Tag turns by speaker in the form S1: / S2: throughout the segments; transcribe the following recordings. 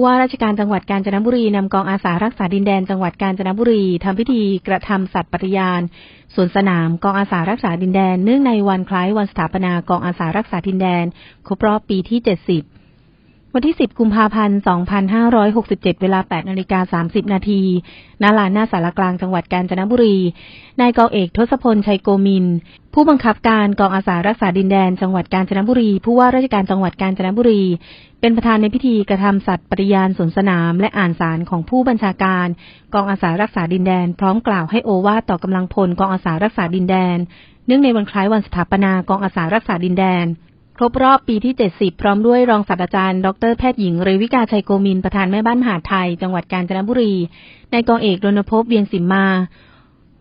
S1: ผู้ว่าราชการจังหวัดกาญจนบุรีนำกองอาสารักษาดินแดนจังหวัดกาญจนบุรีทำพิธีกระทำสัตย์ปฏิญาณสวนสนามกองอาสารักษาดินแดนเนื่องในวันคล้ายวันสถาปนากองอาสารักษาดินแดน ครบรอบปีที่ 70 วันที่ 10 กุมภาพันธ์ 2567 เวลา 8นาฬิกา30 นาทีณลานหน้าสารกลางจังหวัดกาญจนบุรี นายกองเอกทศพล ชัยโกมิน ผู้บังคับการกองอาสารักษาดินแดน จังหวัดกาญจนบุรี ผู้ว่าราชการจังหวัดกาญจนบุรี เป็นประธานในพิธีกระทำสัตย์ปฏิญาณสนสนาม และอ่านสารของผู้บัญชาการ กองอาสารักษาดินแดน พร้อมกล่าวให้โอวาทต่อกำลังพลกองอาสารักษาดินแดน เนื่องในวันคล้ายวันสถาปนากองอาสารักษาดินแดน ครบรอบปีที่ 70 พร้อมด้วยรองศาสตราจารย์ ดรแพทย์หญิงเรวิกาชัยโกมิน ประธานแม่บ้านมหาดไทย จังหวัดกาญจนบุรี นายกองเอกรณพพเวียงสิมมา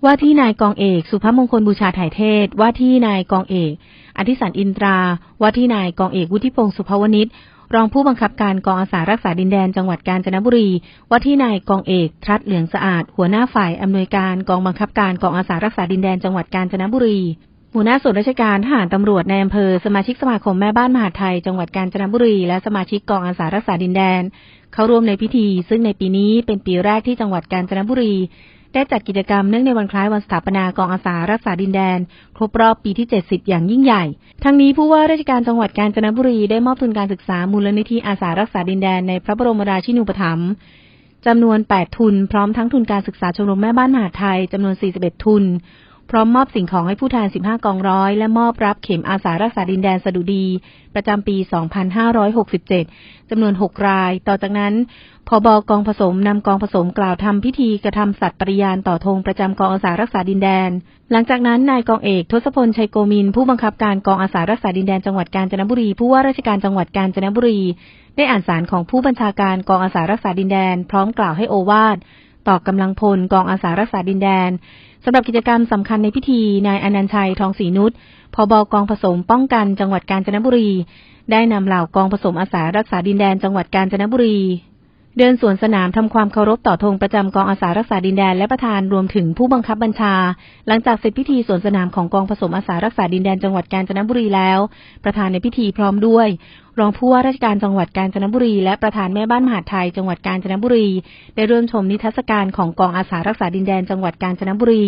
S1: ว่าที่นายกองเอก สุภมงคลบูชาถ่ายเทศ ว่าที่นายกองเอก อธิสันอินตรา ว่าที่นายกองเอกวุฒิพงศ์สุภวณิชรองผู้บังคับการกองอาสารักษาดินแดนจังหวัดกาญจนบุรี ว่าที่นายกองเอก ทรัตเหลืองสะอาด หัวหน้าฝ่ายอำนวยการกองบังคับการกองอาสารักษาดินแดนจังหวัดกาญจนบุรี หัวหน้าส่วนราชการทหารตำรวจในอำเภอ สมาชิกสมาคมแม่บ้านมหาไทย จังหวัดกาญจนบุรี และสมาชิกกองอาสารักษาดินแดน เข้าร่วมในพิธี ซึ่งในปีนี้เป็นปีแรกที่จังหวัดกาญจนบุรี ได้จัดกิจกรรมเนื่องในวันคล้ายวันสถาปนากองอาสารักษาดินแดน ครบรอบปีที่ 70 อย่างยิ่งใหญ่ ทั้งนี้ผู้ว่าราชการจังหวัดกาญจนบุรีได้มอบทุนการศึกษามูลนิธิอาสารักษาดินแดนในพระบรมราชินูปถัมภ์จำนวน 8 ทุน พร้อมทั้งทุนการศึกษาชมรมแม่บ้านมหาไทยจำนวน 41 ทุน พร้อมมอบสิ่งของให้ผู้แทน 15 กองร้อย และมอบรับเข็มอาสารักษาดินแดนสดุดี ประจำปี 2567 จำนวน 6 ราย ต่อจากนั้นพบกองผสมนำกองผสมกล่าวทำพิธีกระทำสัตย์ปฏิญาณต่อธงประจำกองอาสารักษาดินแดน หลังจากนั้นนายกองเอกทศพลชัยโกมิน ผู้บังคับการกองอาสารักษาดินแดนจังหวัดกาญจนบุรี ผู้ว่าราชการจังหวัดกาญจนบุรี ได้อ่านสารของผู้บัญชาการกองอาสารักษาดินแดน พร้อมกล่าวให้โอวาทต่อกำลังพลกองอาสารักษาดินแดนำหรับกิจกรรมสำคัญในพิธีนายอนันชัยทองศรีนุชพบกองผสมป้องกันจังหวัดกาญจนบุรี ได้นำเหล่ากองผสมอาสารักษาดินแดนจังหวัดกาญจนบุรี เดินสวนสนามทำความเคารพต่อธงประจำกองอาสารักษาดินแดนและประธานรวมถึงผู้บังคับบัญชา หลังจากเสร็จพิธีสวนสนามของกองผสมอาสารักษาดินแดนจังหวัดกาญจนบุรีแล้ว ประธานในพิธีพร้อมด้วย รองผู้ว่าราชการจังหวัดกาญจนบุรี และประธานแม่บ้านมหาดไทยจังหวัดกาญจนบุรี ได้ร่วมชมนิทรรศการของกองอาสารักษาดินแดนจังหวัดกาญจนบุรี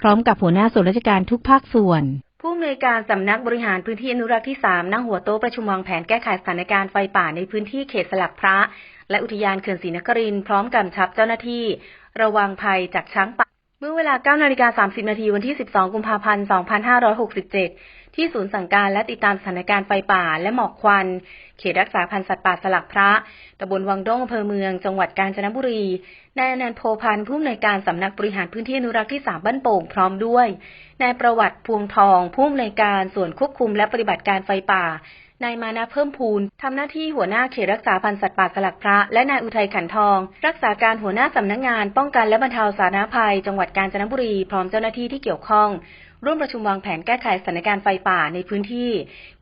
S1: พร้อมกับหัวหน้าส่วนราชการทุกภาคส่วนผู้อำนวยการสำนักบริหารพื้นที่อนุรักษ์ที่ 3 นั่งหัวโต๊ะประชุมวางแผนแก้ไขสถานการณ์ไฟป่าในพื้นที่เขตสลักพระ และอุทยานเขื่อนศรีนครินพร้อมกำชับเจ้าหน้าที่ ระวังภัยจากช้างป่า เมื่อเวลา9นาฬิกา30 นาทีวันที่ 12 กุมภาพันธ์ 2567 ที่ศูนย์สั่งการและติดตามสถานการณ์ไฟป่าและหมอกควัน เขตรักษาพันธุ์สัตว์ป่าสลักพระตำบลวังด้งอำเภอเมือง จังหวัดกาญจนบุรี นายอนันต์โพพันธ์ผู้อำนวยการสำนักบริหารพื้นที่อนุรักษ์ที่ 3 บ้านโป่งพร้อมด้วย นายประวัติพวงทองผู้อำนวยการส่วนควบคุมและปฏิบัติการไฟป่านายมานะเพิ่มพูนทำหน้าที่หัวหน้าเขตรักษาพันธุ์สัตว์ป่าสลักพระ และนายอุทัยขันทอง รักษาการหัวหน้าสำนักงานป้องกันและบรรเทาสาธารณภัย จังหวัดกาญจนบุรีพร้อมเจ้าหน้าที่ที่เกี่ยวข้อง ร่วมประชุมวางแผนแก้ไขสถานการณ์ไฟป่าในพื้นที่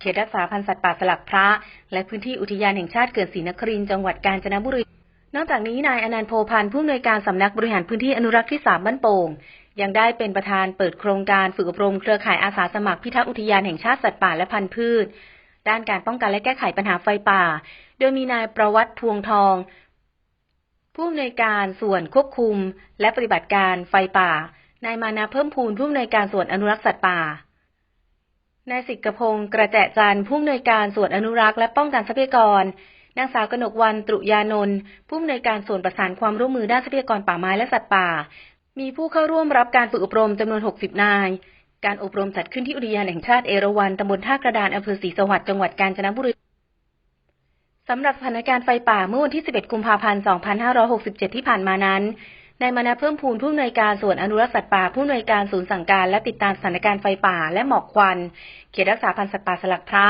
S1: เขตรักษาพันธุ์สัตว์ป่าสลักพระ และพื้นที่อุทยานแห่งชาติเขื่อนศรีนครินทร์จังหวัดกาญจนบุรีนอกจากนี้นายอนันต์โพพันธ์ผู้อำนวยการสำนักบริหารพื้นที่อนุรักษ์ที่สามบ้านโป่งยังได้เป็นประธานเปิดโครงการฝึกอบรมเครือข่ายอาสาสมัครพิทักษ์อุทยานแห่งชาติสัตว์ป่าและพันธุ์พืช ด้านการป้องกันและแก้ไขปัญหาไฟป่า โดยมีนายประวัติพวงทอง ผู้อำนวยการส่วนควบคุม และปฏิบัติการไฟป่า นายมานาเพิ่มพูนผู้อำนวยการส่วนอนุรักษ์สัตว์ป่านายสิกพงศ์กระแจจันทร์ผู้อำนวยการส่วนอนุรักษ์และป้องกันทรัพยากร นางสาวกนกวันตรุยานนท์ผู้อำนวยการส่วนประสานความร่วมมือด้านทรัพยากรป่าไม้และสัตว์ป่า มีผู้เข้าร่วมรับการฝึกอบรมจำนวน 60 นาย การอบรมจัดขึ้นที่อุทยานแห่งชาติเอราวัณตำบลท่ากระดานอำเภอศรีสวัสดิ์จังหวัดกาญจนบุรีสำหรับสถานการณ์ไฟป่าเมื่อวันที่ 11 กุมภาพันธ์ 2567 ที่ผ่านมานั้นนายมนัสเพิ่มพูนผู้อำนวยการส่วนอนุรักษ์สัตว์ป่าผู้อำนวยการศูนย์สั่งการและติดตามสถานการณ์ไฟป่าและหมอกควัน เขตรักษาพันธุ์สัตว์ป่าสลักพระ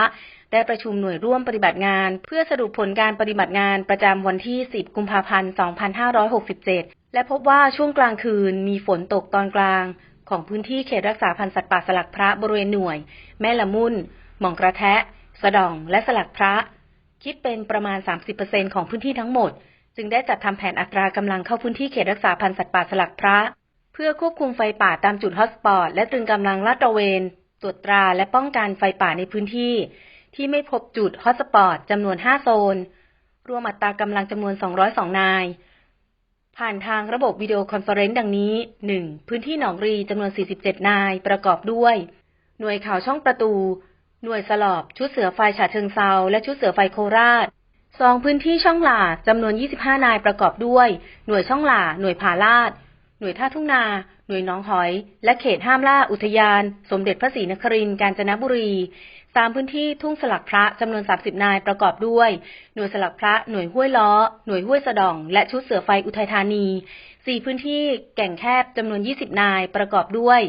S1: ได้ประชุมหน่วยร่วมปฏิบัติงาน เพื่อสรุปผลการปฏิบัติงานประจำวันที่ 10 กุมภาพันธ์ 2567 และพบว่าช่วงกลางคืนมีฝนตกตอนกลาง ของพื้นที่เขตรักษาพันธุ์สัตว์ป่าสลักพระบริเวณหน่วย แม่ละมุนหม่องกระแทะ สะดอง และสลักพระ คิดเป็นประมาณ 30%ของพื้นที่ทั้งหมด จึงได้จัดทำแผนอัตรากำลังเข้าพื้นที่เขตรักษาพันธุ์สัตว์ป่าสลักพระ เพื่อควบคุมไฟป่าตามจุดฮอตสปอตและตรึงกำลังลาดตระเวน ตรวจตราและป้องกันไฟป่าในพื้นที่ ที่ไม่พบจุดฮอตสปอตจำนวน 5 โซน รวมอัตรากำลังจำนวน 202 นาย ผ่านทางระบบวิดีโอคอนเฟอเรนซ์ดังนี้ 1. พื้นที่หนองรีจำนวน 47 นายประกอบด้วย หน่วยข่าวช่องประตู หน่วยสลอบชุดเสือไฟฉะเชิงเซาและชุดเสือไฟโคราช 2. พื้นที่ช่องหล่าจำนวน 25 นายประกอบด้วย หน่วยช่องหล่า หน่วยผาลาด หน่วยท่าทุ่งนา หน่วยน้องหอย และเขตห้ามล่าอุทยาน สมเด็จพระศรีนครินทร์กาญจนบุรี ตามพื้นที่ทุ่งสลักพระจำนวน 30 นายประกอบด้วย หน่วยสลักพระ หน่วยห้วยล้อ หน่วยห้วยสะดอง และชุดเสือไฟอุทัยธานี 4 พื้นที่แก่งแคบจำนวน 20 นาย ประกอบด้วย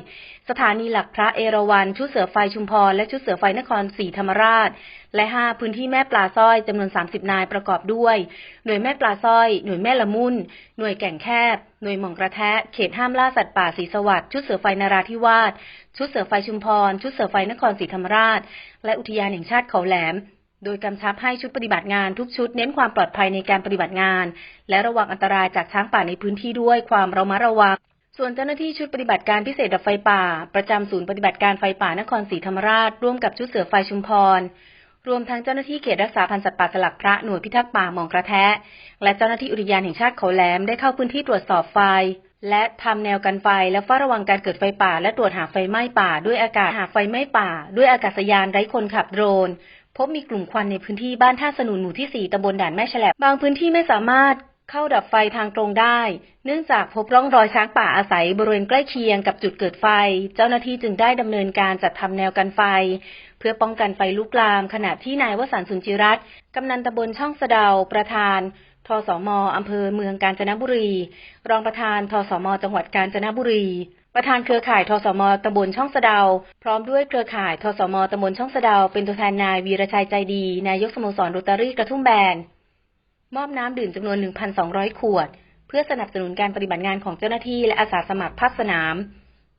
S1: สถานีหลักพระเอราวัณ ชุดเสือไฟชุมพร และชุดเสือไฟนครศรีธรรมราช และ 5 พื้นที่แม่ปลาสร้อยจำนวน 30 นาย ประกอบด้วย หน่วยแม่ปลาสร้อย หน่วยแม่ละมุน หน่วยแก่งแคบ หน่วยหม่องกระแทะ เขตห้ามล่าสัตว์ป่าศรีสวัสดิ์ ชุดเสือไฟนราธิวาส ชุดเสือไฟชุมพร ชุดเสือไฟนครศรีธรรมราช และอุทยานแห่งชาติเขาแหลม โดยกำชับให้ชุดปฏิบัติงานทุกชุดเน้นความปลอดภัยในการปฏิบัติงาน และระวังอันตรายจากช้างป่าในพื้นที่ด้วยความระมัดระวัง ส่วนเจ้าหน้าที่ชุดปฏิบัติการพิเศษดับไฟป่า ประจำศูนย์ปฏิบัติการไฟป่านครศรีธรรมราช ร่วมกับชุดเสือไฟชุมพร รวมทั้งเจ้าหน้าที่เขตรักษาพันธุ์สัตว์ป่าสลักพระหน่วยพิทักษ์ป่ามองกระแทะ และเจ้าหน้าที่อุทยานแห่งชาติเขาแหลมได้เข้าพื้นที่ตรวจสอบไฟและทำแนวกันไฟและเฝ้าระวังการเกิดไฟป่า และตรวจหาไฟไหม้ป่า ด้วยอากาศหาไฟไหม้ป่า ด้วยอากาศยานไร้คนขับโดรน พบมีกลุ่มควันในพื้นที่บ้านท่าสนุนหมู่ที่ 4ตำบลด่านแม่แฉลบบางพื้นที่ไม่สามารถเข้าดับไฟทางตรงได้ เนื่องจากพบร่องรอยช้างป่าอาศัยบริเวณใกล้เคียงกับจุดเกิดไฟ เจ้าหน้าที่จึงได้ดำเนินการจัดทำแนวกันไฟ เพื่อป้องกันไฟลุกลาม ขณะที่นายวสันต์สุนจิรัตน์กำนันตำบลช่องสะเดา ประธานทสมอำเภอเมืองกาญจนบุรี รองประธานทสมจังหวัดกาญจนบุรี ประธานเครือข่ายทสมตำบลช่องสะดาว พร้อมด้วยเครือข่ายทสมตำบลช่องสะดาว เป็นตัวแทนนายวีรชัยใจดี นายกสโมสรโรตารี่กระทุ่มแบน มอบน้ำดื่มจำนวน 1,200 ขวด เพื่อสนับสนุนการปฏิบัติงานของเจ้าหน้าที่และอาสาสมัครภาคสนาม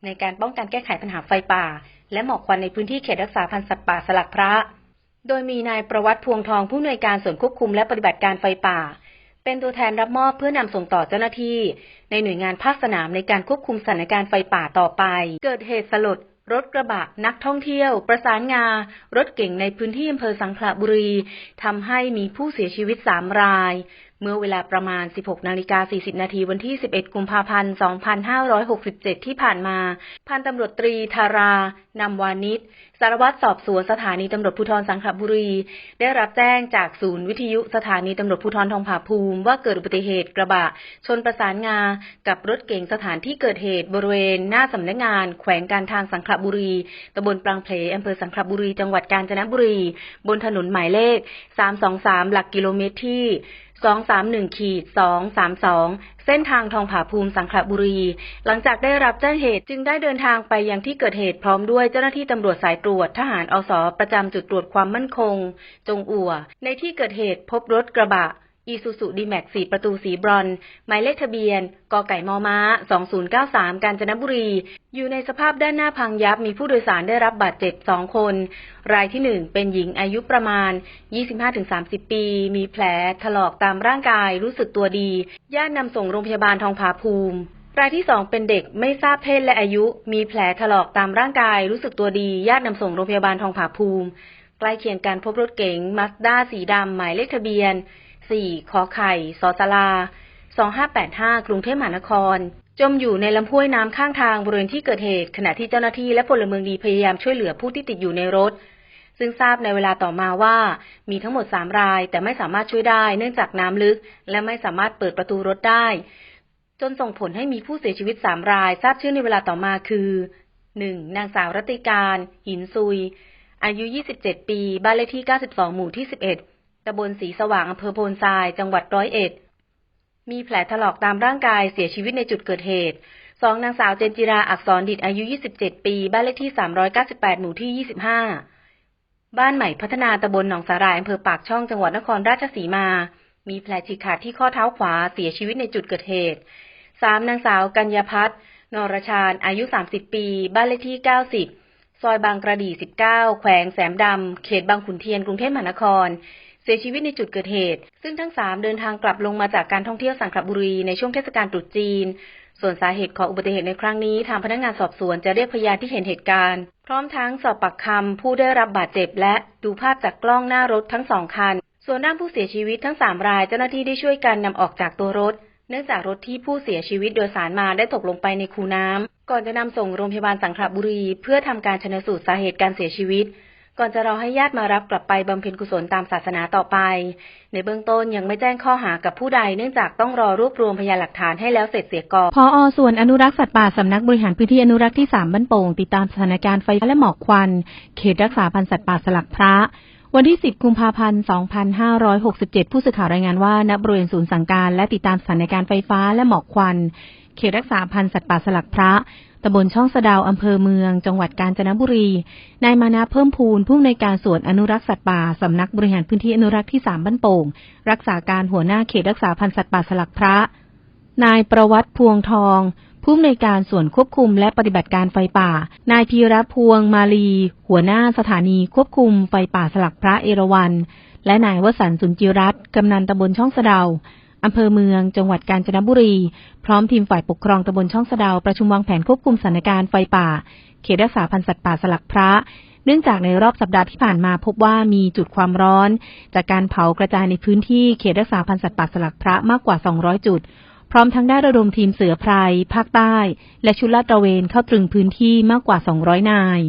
S1: ในการป้องกันแก้ไขปัญหาไฟป่า และหมอกควันในพื้นที่เขตรักษาพันธุ์สัตว์ป่าสลักพระ โดยมีนายประวัติพวงทองผู้อำนวยการส่วนควบคุมและปฏิบัติการไฟป่า เป็นตัวแทนรับมอบเพื่อนำส่งต่อเจ้าหน้าที่ ในหน่วยงานภาคสนามในการควบคุมสถานการณ์ไฟป่าต่อไป เกิดเหตุสลดรถกระบะนักท่องเที่ยว ประสานงา รถเก่งในพื้นที่อำเภอสังขละบุรีทำให้มีผู้เสียชีวิต 3 ราย เมื่อเวลาประมาณ 16นาฬิกา40 นาทีวันที่ 11 กุมภาพันธ์ 2567 ที่ผ่านมา พันตำรวจตรีธารานำวานิชารวัตรสอบสวนสถานีตำรวจภูธรสังขบุรี ได้รับแจ้งจากศูนย์วิทยุสถานีตำรวจภูธรทองผาภูมิ ว่าเกิดอุบัติเหตุกระบะ ชนประสานงา กับรถเก๋งสถานที่เกิดเหตุบริเวณ หน้าสำนักงาน แขวงการทางสังขบุรีตำบลปรางเพลอำเภอสังขบุรี จังหวัดกาญจนบุรี บนถนนหมายเลข 323 หลักกิโลเมตรที่ 231ขีด232 เส้นทางทองผาภูมิสังขละบุรี หลังจากได้รับแจ้งเหตุจึงได้เดินทางไปยังที่เกิดเหตุพร้อมด้วยเจ้าหน้าที่ตำรวจสายตรวจทหารอสประจำจุดตรวจความมั่นคง จงอัว ในที่เกิดเหตุพบรถกระบะ อีซูซูดีแม็กสีประตูสีบรอนหมายเลขทะเบียน กไก่มอม้า 2093 กาญจนบุรี อยู่ในสภาพด้านหน้าพังยับ มีผู้โดยสารได้รับบาดเจ็บ 2 คน รายที่ 1 เป็นหญิงอายุประมาณ 25-30 ปี มีแผลถลอกตามร่างกาย รู้สึกตัวดี ญาตินำส่งโรงพยาบาลทองผาภูมิ รายที่2เป็นเด็กไม่ทราบเพศและอายุ มีแผลถลอกตามร่างกาย รู้สึกตัวดี ญาตินำส่งโรงพยาบาลทองผาภูมิ ใกล้เคียงกันพบรถเก๋งมาสด้าสีดำหมายเลขทะเบียน 4ขอไข่สอสลา 2585 กรุงเทพมหานคร จมอยู่ในลำห้วยน้ำข้างทางบริเวณที่เกิดเหตุ ขณะที่เจ้าหน้าที่และพลเมืองดีพยายามช่วยเหลือผู้ที่ติดอยู่ในรถ ซึ่งทราบในเวลาต่อมาว่ามีทั้งหมด 3 ราย แต่ไม่สามารถช่วยได้เนื่องจากน้ำลึก และไม่สามารถเปิดประตูรถได้ จนส่งผลให้มีผู้เสียชีวิต 3 ราย ทราบชื่อในเวลาต่อมาคือ 1. นางสาวรัติการ หินซุย อายุ 27 ปี บ้านเลขที่ 92 หมู่ที่ 11 ตำบลศรีสว่างอำเภอโพนทราย จังหวัดร้อยเอ็ด มีแผลถลอกตามร่างกายเสียชีวิตในจุดเกิดเหตุสองนางสาวเจนจิราอักษรดิตอายุ 27 ปี บ้านเลขที่ 398 หมู่ที่ 25 บ้านใหม่พัฒนาตำบลหนองสาหร่ายอำเภอปากช่องจังหวัดนครราชสีมา มีแผลฉีกขาดที่ข้อเท้าขวาเสียชีวิตในจุดเกิดเหตุสามนางสาวกัญญาพัฒน์นรชาญอายุ 30 ปี บ้านเลขที่ 90 ซอยบางกระดี 19 แขวงแสมดำ เขตบางขุนเทียน กรุงเทพมหานคร เสียชีวิตในจุดเกิดเหตุ ซึ่งทั้งสามเดินทางกลับลงมาจากการท่องเที่ยวสังขบุรีในช่วงเทศกาลตรุษจีน ส่วนสาเหตุของอุบัติเหตุในครั้งนี้ทางพนักงานสอบสวนจะเรียกพยานที่เห็นเหตุการณ์ พร้อมทั้งสอบปากคำผู้ได้รับบาดเจ็บและดูภาพจากกล้องหน้ารถทั้งสองคัน ส่วนด้านผู้เสียชีวิตทั้งสามรายเจ้าหน้าที่ได้ช่วยกันนำออกจากตัวรถ เนื่องจากรถที่ผู้เสียชีวิตโดยสารมาได้ตกลงไปในคูน้ำก่อนจะนำส่งโรงพยาบาลสังขบุรี เพื่อทำการชนสูตรสาเหตุการเสียชีวิต ก่อนจะรอให้ญาติมารับกลับไปบำเพ็ญกุศลตามศาสนาต่อไป ในเบื้องต้นยังไม่แจ้งข้อหากับผู้ใดเนื่องจากต้องรอรวบรวมพยานหลักฐานให้แล้วเสร็จเสียก่อน พออส่วนอนุรักษ์สัตว์ป่าสำนักบริหารพื้นที่อนุรักษ์ที่3บ้านโป่งติดตามสถานการณ์ไฟและหมอกควัน เขตรักษาพันธุ์สัตว์ป่าสลักพระ วันที่ 10 กุมภาพันธ์ 2567 ผู้สื่อข่าวรายงานว่าณบริเวณศูนย์สั่งการ และติดตามสถานการณ์ไฟฟ้าและหมอกควัน เขตรักษาพันธุ์สัตว์ป่าสลักพระตำบลช่องสะดาวอำเภอเมือง จังหวัดกาญจนบุรี นายมานะเพิ่มพูนผู้อำนวยการส่วนอนุรักษ์สัตว์ป่าสำนักบริหารพื้นที่อนุรักษ์ที่ 3 บ้านโป่ง รักษาการหัวหน้าเขตรักษาพันธุ์สัตว์ป่าสลักพระ นายประวัติพวงทอง ผู้อำนวยการส่วนควบคุมและปฏิบัติการไฟป่า นายพีรพวงมาลี หัวหน้าสถานีควบคุมไฟป่าสลักพระเอราวัณและนายวสันต์สุนจิรัตน์กำนันตำบลช่องสะเดาอำเภอเมือง จังหวัดกาญจนบุรี พร้อมทีมฝ่ายปกครองตำบลช่องสะเดาประชุมวางแผนควบคุมสถานการณ์ไฟป่า เขตรักษาพันธุ์สัตว์ป่าสลักพระ เนื่องจากในรอบสัปดาห์ที่ผ่านมาพบว่ามีจุดความร้อน จากการเผากระจายในพื้นที่เขตรักษาพันธุ์สัตว์ป่าสลักพระมากกว่า 200 จุด ร้อมทั้งได้ระดมทีมเสือไพรภาคใต้ และชุดลาดตระเวนเข้าตรึงพื้นที่มากกว่า 200 นาย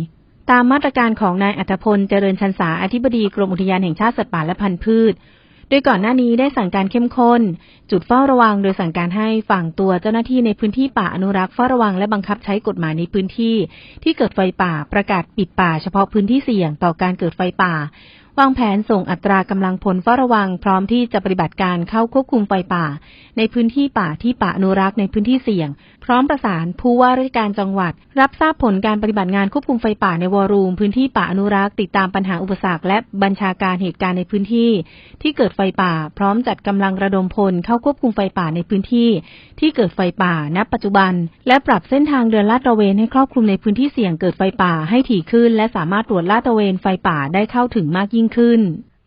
S1: ตามมาตรการของนายอัธพลเจริญชันษาอธิบดีกรมอุทยานแห่งชาติสัตว์ป่าและพันธุ์พืช โดยก่อนหน้านี้ได้สั่งการเข้มข้น จุดเฝ้าระวังโดยสั่งการให้ฝั่งตัวเจ้าหน้าที่ในพื้นที่ป่าอนุรักษ์เฝ้าระวังและบังคับใช้กฎหมายในพื้นที่ ที่เกิดไฟป่าประกาศปิดป่าเฉพาะพื้นที่เสี่ยงต่อการเกิดไฟป่า วางแผนส่งอัตรากำลังพลเฝ้าระวังพร้อมที่จะปฏิบัติการเข้าควบคุมไฟป่า ในพื้นที่ป่าที่ป่าอนุรักษ์ในพื้นที่เสี่ยง พร้อมประสานผู้ว่าราชการจังหวัด รับทราบผลการปฏิบัติงานควบคุมไฟป่าในวอรูม พื้นที่ป่าอนุรักษ์ติดตามปัญหาอุปสรรคและบัญชาการเหตุการณ์ในพื้นที่ ที่เกิดไฟป่า พร้อมจัดกำลังระดมพลเข้าควบคุมไฟป่าในพื้นที่ ที่เกิดไฟป่า ณ ปัจจุบัน และปรับเส้นทางเดินลาดตระเวนให้ครอบคลุมในพื้นที่เสี่ยงเกิดไฟป่าให้ถี่ขึ้น และสามารถตรวจลาดตระเวนไฟป่าได้เข้าถึงมากยิ่งขึ้น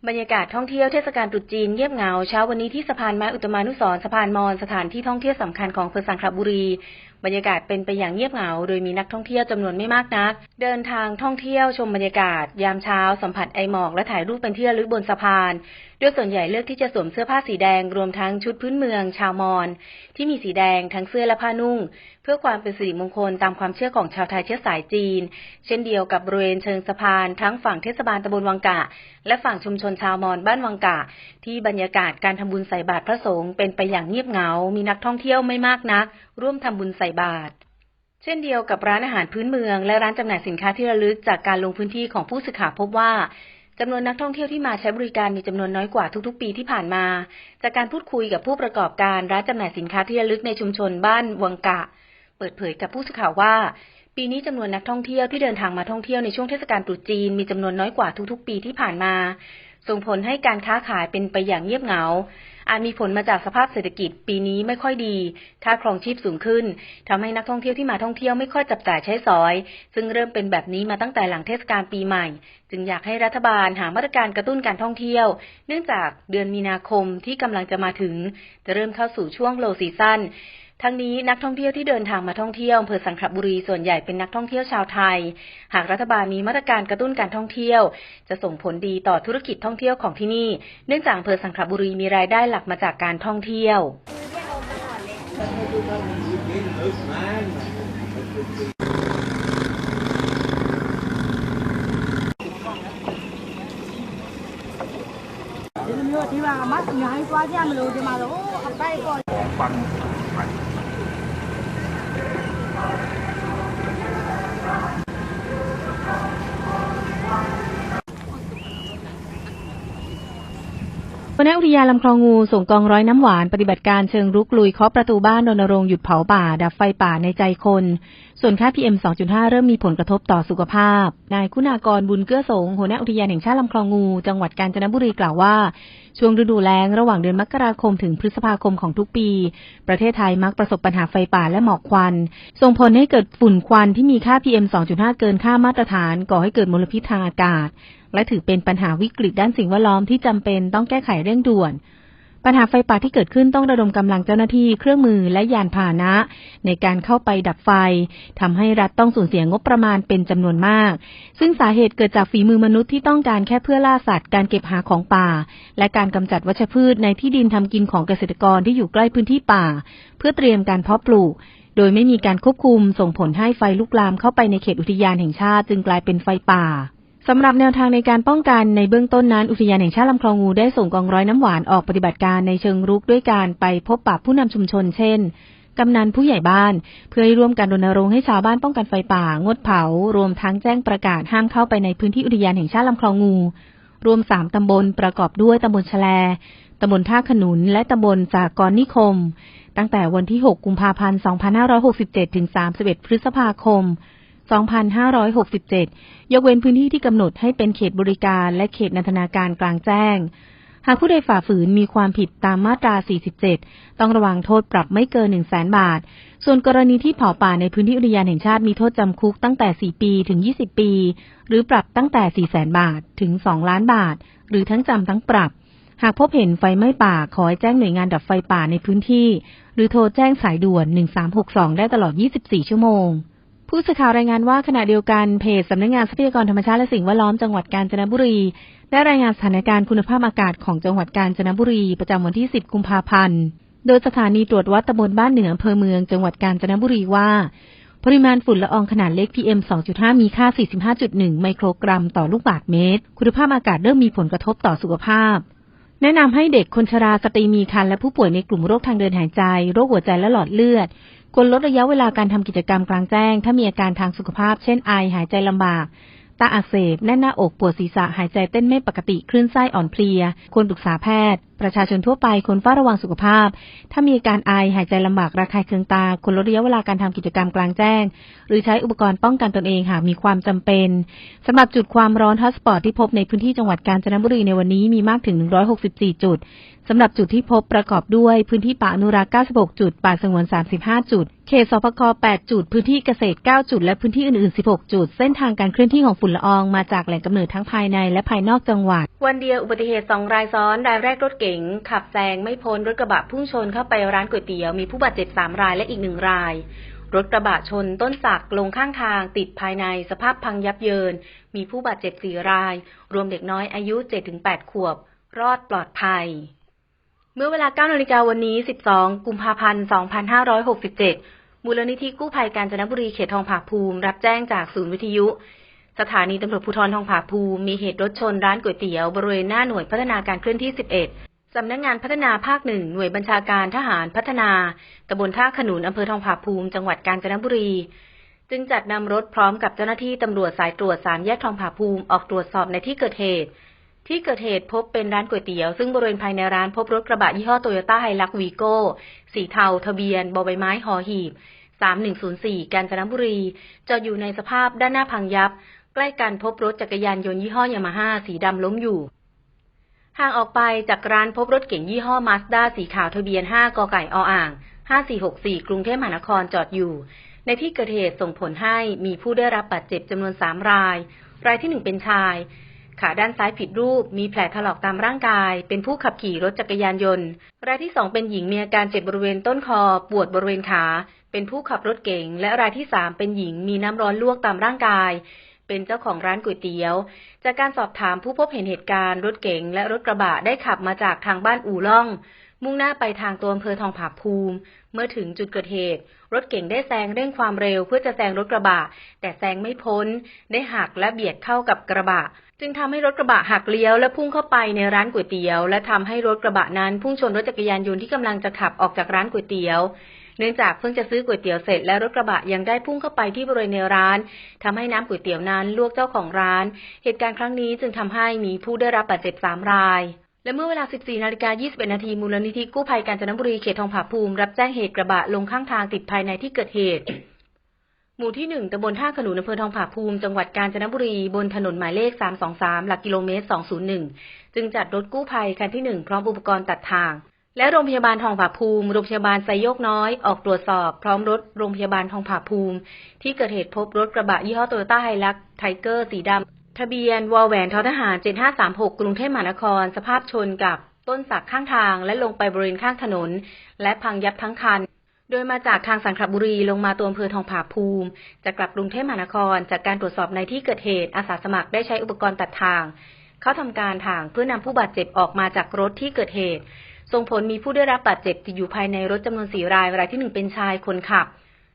S1: บรรยากาศท่องเที่ยวเทศกาลตรุษจีนเงียบเหงาเช้าวันนี้ที่สะพานไม้อุตมานุสรสะพานมอญสถานที่ท่องเที่ยวสำคัญของอำเภอสังขบุรี บรรยากาศเป็นไปอย่างเงียบเหงา โดยมีนักท่องเที่ยวจำนวนไม่มากนัก เดินทางท่องเที่ยวชมบรรยากาศ ยามเช้าสัมผัสไอหมอกและถ่ายรูปเป็นที่ระลึกบนสะพาน โดยส่วนใหญ่เลือกที่จะสวมเสื้อผ้าสีแดงรวมทั้งชุดพื้นเมืองชาวมอญที่มีสีแดงทั้งเสื้อและผ้านุ่ง พื่อความเป็นสิริมงคลตามความเชื่อของชาวไทยเชื้อสายจีน เช่นเดียวกับบริเวณเชิงสะพานทั้งฝั่งเทศบาลตำบลวังกะ และฝั่งชุมชนชาวมอญบ้านวังกะ ที่บรรยากาศการทำบุญใส่บาตรพระสงฆ์เป็นไปอย่างเงียบเหงา มีนักท่องเที่ยวไม่มากนัก ร่วมทำบุญใส่บาตรเช่นเดียวกับร้านอาหารพื้นเมือง และร้านจำหน่ายสินค้าที่ระลึกจากการลงพื้นที่ของผู้สื่อข่าวพบว่าจำนวนนักท่องเที่ยวที่มาใช้บริการมีจำนวนน้อยกว่าทุกๆ ปีที่ผ่านมา จากการพูดคุยกับผู้ประกอบการร้านจำหน่ายสินค้าที่ระลึกในชุมชนบ้านวังกะ เปิดเผยกับผู้สื่อข่าวว่า ปีนี้จำนวนนักท่องเที่ยวที่เดินทางมาท่องเที่ยวในช่วงเทศกาลตรุษจีนมีจำนวนน้อยกว่าทุกๆ ปีที่ผ่านมา ส่งผลให้การค้าขายเป็นไปอย่างเงียบเหงา อาจมีผลมาจากสภาพเศรษฐกิจปีนี้ไม่ค่อยดีค่าครองชีพสูงขึ้นทำให้นักท่องเที่ยวที่มาท่องเที่ยวไม่ค่อยจับจ่ายใช้สอย ซึ่งเริ่มเป็นแบบนี้มาตั้งแต่หลังเทศกาลปีใหม่ จึงอยากให้รัฐบาลหามาตรการกระตุ้นการท่องเที่ยว เนื่องจากเดือนมีนาคมที่กำลังจะมาถึง จะเริ่มเข้าสู่ช่วงโลซีซั่น ทั้งนี้นักท่องเที่ยวที่เดินทางมาท่องเที่ยวอำเภอสังขบุรีส่วนใหญ่เป็นนักท่องเที่ยวชาวไทย หากรัฐบาลมีมาตรการกระตุ้นการท่องเที่ยว จะส่งผลดีต่อธุรกิจท่องเที่ยวของที่นี่ เนื่องจากอำเภอสังขบุรีมีรายได้หลักมาจากการท่องเที่ยว
S2: ฟัด
S1: วันนี้อุทยานลำคลองงูส่งกองร้อยน้ำหวานปฏิบัติการเชิงรุกลุยเคาะประตูบ้านรณรงค์หยุดเผาป่า ดับไฟป่าในใจคน ส่วนค่า PM 2.5 เริ่มมีผลกระทบต่อสุขภาพ นายคุณากรบุญเกื้อสงหัวหน้าอุทยานแห่งชาติลำคลองงู จังหวัดกาญจนบุรีกล่าวว่า ช่วงฤดูแล้งระหว่างเดือนมกราคมถึงพฤษภาคมของทุกปี ประเทศไทยมักประสบปัญหาไฟป่าและหมอกควัน ส่งผลให้เกิดฝุ่นควันที่มีค่า PM 2.5 เกินค่ามาตรฐาน ก่อให้เกิดมลพิษทางอากาศ และถือเป็นปัญหาวิกฤตด้านสิ่งแวดล้อมที่จำเป็นต้องแก้ไขเร่งด่วน ปัญหาไฟป่าที่เกิดขึ้นต้องระดมกำลังเจ้าหน้าที่เครื่องมือและยานพาหนะ ในการเข้าไปดับไฟทำให้รัฐต้องสูญเสียงบประมาณเป็นจำนวนมาก ซึ่งสาเหตุเกิดจากฝีมือมนุษย์ที่ต้องการแค่เพื่อล่าสัตว์ การเก็บหาของป่า และการกำจัดวัชพืชในที่ดินทำกินของเกษตรกรที่อยู่ใกล้พื้นที่ป่า เพื่อเตรียมการเพาะปลูกโดยไม่มีการควบคุมส่งผลให้ไฟลุกลามเข้าไปในเขตอุทยานแห่งชาติ จึงกลายเป็นไฟป่า สำหรับแนวทางในการป้องกันในเบื้องต้นนั้นอุทยานแห่งชาติลำคลองงูได้ส่งกองร้อยน้ำหวานออกปฏิบัติการในเชิงรุกด้วยการไปพบปะผู้นำชุมชนเช่นกำนันผู้ใหญ่บ้าน เพื่อให้ร่วมกันรณรงค์ให้ชาวบ้านป้องกันไฟป่า งดเผา รวมทั้งแจ้งประกาศห้ามเข้าไปในพื้นที่อุทยานแห่งชาติลำคลองงู รวมสามตำบลประกอบด้วยตำบลแลตำบลท่าขนุน และตำบลสากรณ์นิคม ตั้งแต่วันที่ 6 กุมภาพันธ์ 2567 ถึง 31 พฤษภาคม 2567 2,567 ยกเว้นพื้นที่ที่กำหนดให้เป็นเขตบริการและเขตนันทนาการกลางแจ้ง หากผู้ใดฝ่าฝืนมีความผิดตามมาตรา 47 ต้องระวังโทษปรับไม่เกิน 1 0 0 0 0 0บาท ส่วนกรณีที่เผาป่าในพื้นที่อุทยานแห่งชาติมีโทษจำคุกตั้งแต่ 4 ปีถึง 20 ปี หรือปรับตั้งแต่ 4 0 0 0 0 0บาทถึง 2 ล้านบาท หรือทั้งจำทั้งปรับหากพบเห็นไฟไหม้ป่า ขอให้แจ้งหน่วยงานดับไฟป่าในพื้นที่ หรือโทรแจ้งสายด่วน 1362 ได้ตลอด 24 ชั่วโมง ผู้สื่อข่าวรายงานว่าขณะเดียวกันเพจสำนักงานทรัพยากรธรรมชาติและสิ่งแวดล้อมจังหวัดกาญจนบุรี ได้รายงานสถานการณ์คุณภาพอากาศของจังหวัดกาญจนบุรี ประจำวันที่ 10 กุมภาพันธ์ โดยสถานีตรวจวัดตำบลบ้านเหนืออำเภอเมืองจังหวัดกาญจนบุรีว่า ปริมาณฝุ่นละอองขนาดเล็ก PM 2.5 มีค่า 45.1 ไมโครกรัมต่อลูกบาศก์เมตร คุณภาพอากาศเริ่มมีผลกระทบต่อสุขภาพ แนะนำให้เด็กคนชราสตรีมีครรภ์และผู้ป่วยในกลุ่มโรคทางเดินหายใจ โรคหัวใจและหลอดเลือด ควรลดระยะเวลาการทำกิจกรรมกลางแจ้ง ถ้ามีอาการทางสุขภาพ เช่นไอหายใจลำบาก ตาอักเสบ แน่นหน้าอก ปวดศีรษะ หายใจเต้นไม่ปกติ คลื่นไส้อ่อนเพลีย ควรปรึกษาแพทย์ ประชาชนทั่วไปควรเฝ้าระวังสุขภาพ ถ้ามีการไอหายใจลำบากระคายเคืองตาควรลดระยะเวลาการทำกิจกรรมกลางแจ้ง หรือใช้อุปกรณ์ป้องกันตนเองหากมีความจำเป็นสำหรับจุดความร้อนฮอตสปอตที่พบในพื้นที่จังหวัดกาญจนบุรีในวันนี้มีมากถึง 164 จุดสำหรับจุดที่พบประกอบด้วยพื้นที่ป่าอนุรักษ์ 96 จุด ป่าสงวน 35 จุด เขตสปก8จุด พื้นที่เกษตร 9 จุด และพื้นที่อื่น ๆ 16 จุด เส้นทางการเคลื่อนที่ของฝุ่นละอองมาจากแหล่งกำเนิดทั้งภายในและภายนอกจังหวัด วันเดียวอุบัติเหตุ 2 รายซ้อน รายแรกรถเก๋งขับแซงไม่พ้นรถกระบะพุ่งชนเข้าไปร้านก๋วยเตี๋ยวมีผู้บาดเจ็บ3รายและอีกหนึ่งราย รถกระบะชนต้นสักลงข้างทางติดภายในสภาพพังยับเยิน มีผู้บาดเจ็บ4ราย รวมเด็กน้อยอายุ 7-8 ขวบ รอดปลอดภัย เมื่อเวลา9นาฬิกาวันนี้ 12 กุมภาพันธ์ 2567 มูลนิธิกู้ภัยกาญจนบุรีเขตทองผาภูมิ รับแจ้งจากศูนย์วิทยุสถานีตำรวจภูธรทองผาภูมิมีเหตุรถชนร้านก๋วยเตี๋ยวบริเวณหน้าหน่วยพัฒนาการเคลื่อนที่ 11 สำนักงานพัฒนาภาคหนึ่งหน่วยบัญชาการทหารพัฒนาตำบลท่าขนุนอำเภอทองผาภูมิ จังหวัดกาญจนบุรี จึงจัดนำรถพร้อมกับเจ้าหน้าที่ตำรวจสายตรวจสามแยกทองผาภูมิออกตรวจสอบในที่เกิดเหตุ ที่เกิดเหตุพบเป็นร้านก๋วยเตี๋ยว ซึ่งบริเวณภายในร้านพบรถกระบะยี่ห้อโตโยต้าไฮลักวีโก้สีเทา ทะเบียนบอใบไม้หอหีบ 3104 กาญจนบุรี จอดอยู่ในสภาพด้านหน้าพังยับ ใกล้กันพบรถจักรยานยนต์ยี่ห้อยามาฮ่าสีดำล้มอยู่ ห่างออกไปจากร้านพบรถเก๋งยี่ห้อมาสด้าสีขาวทะเบียน 5 กไก่ออ่าง 5464 กรุงเทพมหานครจอดอยู่ ในที่เกิดเหตุส่งผลให้มีผู้ได้รับบาดเจ็บจำนวน 3 ราย รายที่ 1 เป็นชาย ขาด้านซ้ายผิดรูป มีแผลถลอกตามร่างกาย เป็นผู้ขับขี่รถจักรยานยนต์ รายที่ 2 เป็นหญิงมีอาการเจ็บบริเวณต้นคอ ปวดบริเวณขา เป็นผู้ขับรถเก๋ง และรายที่ 3 เป็นหญิงมีน้ำร้อนลวกตามร่างกาย เป็นเจ้าของร้านก๋วยเตี๋ยว จากการสอบถามผู้พบเห็นเหตุการณ์รถเก๋งและรถกระบะได้ขับมาจากทางบ้านอู่ล่อง มุ่งหน้าไปทางตัวอำเภอทองผาภูมิ เมื่อถึงจุดเกิดเหตุ รถเก๋งได้แซงเร่งความเร็วเพื่อจะแซงรถกระบะ แต่แซงไม่พ้น ได้หักและเบียดเข้ากับกระบะ จึงทำให้รถกระบะหักเลี้ยวและพุ่งเข้าไปในร้านก๋วยเตี๋ยว และทำให้รถกระบะนั้นพุ่งชนรถจักรยานยนต์ที่กำลังจะขับออกจากร้านก๋วยเตี๋ยว เนื่องจากเพิ่งจะซื้อก๋วยเตี๋ยวเสร็จและรถกระบะยังได้พุ่งเข้าไปที่บริเวณในร้านทำให้น้ำก๋วยเตี๋ยวนั้นลวกเจ้าของร้าน เหตุการณ์ครั้งนี้จึงทำให้มีผู้ได้รับบาดเจ็บสามรายและเมื่อเวลา 14 นาฬิกา 21 นาที มูลนิธิกู้ภัยกาญจนบุรี เขตทองผาภูมิ รับแจ้งเหตุกระบะลงข้างทางติดภายในที่เกิดเหตุ หมู่ที่หนึ่งตำบลท่าขนุนอำเภอทองผาภูมิ จังหวัดกาญจนบุรี บนถนนหมายเลข 323 หลักกิโลเมตร 201 จึงจัดรถกู้ภัยคันที่หนึ่งพร้อมอุปกรณ์ตัดทาง และโรงพยาบาลทองผาภูมิ โรงพยาบาลไซโยกน้อย ออกตรวจสอบ พร้อมรถโรงพยาบาลทองผาภูมิ ที่เกิดเหตุพบรถกระบะยี่ห้อโตโยต้าไฮลักไทเกอร์สีดำ ทะเบียนวอลแหวนททหาร 7536 กรุงเทพมหานคร สภาพชนกับต้นสักข้างทางและลงไปบริเวณข้างถนน และพังยับทั้งคัน โดยมาจากทางสังขบุรีลงมาตัวอำเภอทองผาภูมิ จะกลับกรุงเทพมหานคร จากการตรวจสอบในที่เกิดเหตุอาสาสมัครได้ใช้อุปกรณ์ตัดทาง เข้าทำการทางเพื่อนำผู้บาดเจ็บออกมาจากรถที่เกิดเหตุ ส่งผลมีผู้ได้รับบาดเจ็บติดอยู่ภายในรถจำนวนสี่ราย รายที่หนึ่งเป็นชายคนขับ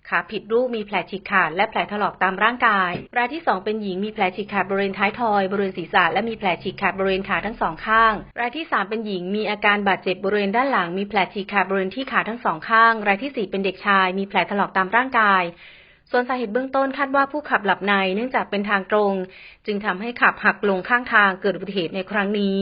S1: ขาผิดรูปมีแผลฉีกขาดและแผลถลอกตามร่างกาย รายที่สองเป็นหญิงมีแผลฉีกขาดบริเวณท้ายทอย บริเวณศีรษะและมีแผลฉีกขาดบริเวณขาทั้งสองข้าง รายที่สามเป็นหญิงมีอาการบาดเจ็บบริเวณด้านหลัง มีแผลฉีกขาดบริเวณที่ขาทั้งสองข้าง รายที่สี่เป็นเด็กชาย มีแผลถลอกตามร่างกายส่วนสาเหตุเบื้องต้นคาดว่าผู้ขับหลับในเนื่องจากเป็นทางตรง จึงทำให้ขับหักลงข้างทางเกิดอุบัติเหตุในครั้งนี้